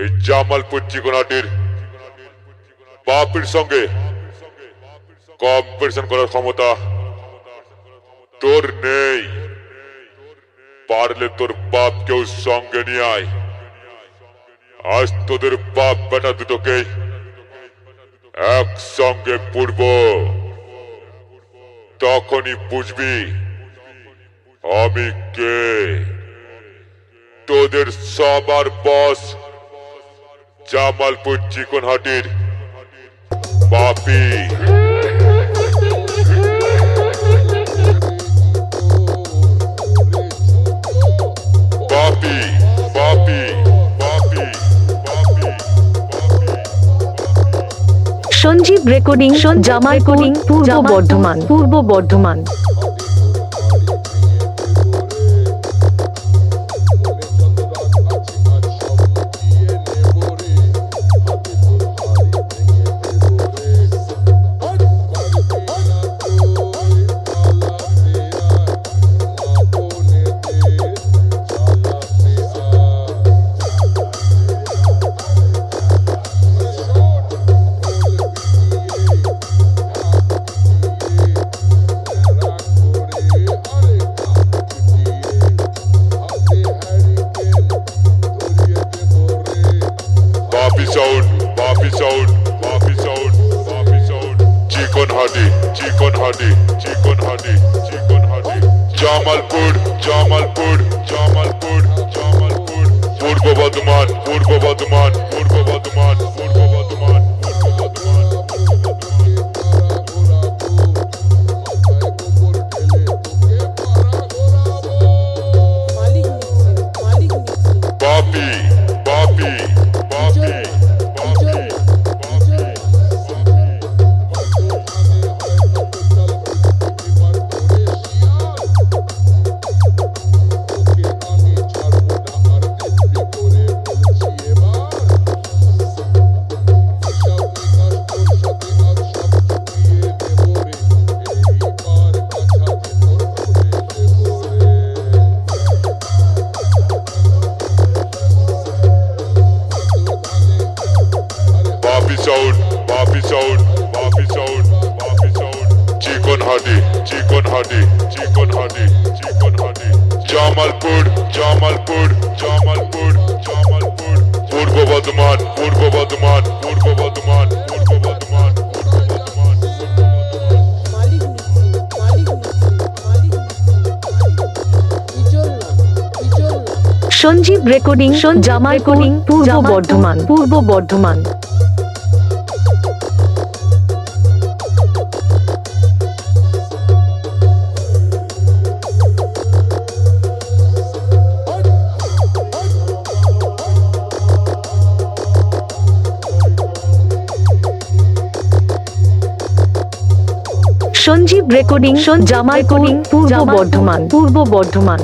এই জামালপুর চিকনাটির বাপের সঙ্গে কম্পিটিশন করার ক্ষমতা তোর নেই। পারলে তোর বাপকেও সঙ্গে নিয়ে আয়। আজ তোদের বাপ বেটা দুটোকে একসঙ্গে পূর্ব তখনই বুঝবি আমি কে। তোদের সবার বস জামালপুর চিকনহাটির বাপি। বাপি বাপি বাপি বাপি বাপি। সঞ্জীব রেকর্ডিং জামালপুর পূর্ব বর্ধমান। পূর্ব বর্ধমান। হাডি চিকন হাডি চিকন হাডি চিকন হাডি জামালপুর জামালপুর জামালপুর জামালপুর। পূর্ব বর্ধমান পূর্ব বর্ধমান। হাডি চিকন হাডি চিকন হাডি চিকন হাডি জামালপুর জামালপুর জামালপুর জামালপুর। পূর্ব বর্ধমান পূর্ব বর্ধমান পূর্ব বর্ধমান পূর্ব বর্ধমান সঞ্জীব রেকর্ডিং জামালপুর পূর্ব বর্ধমান পূর্ব বর্ধমান। সঞ্জীব রেকর্ডিং জামালপুর পূর্ব বর্ধমান। পূর্ব বর্ধমান।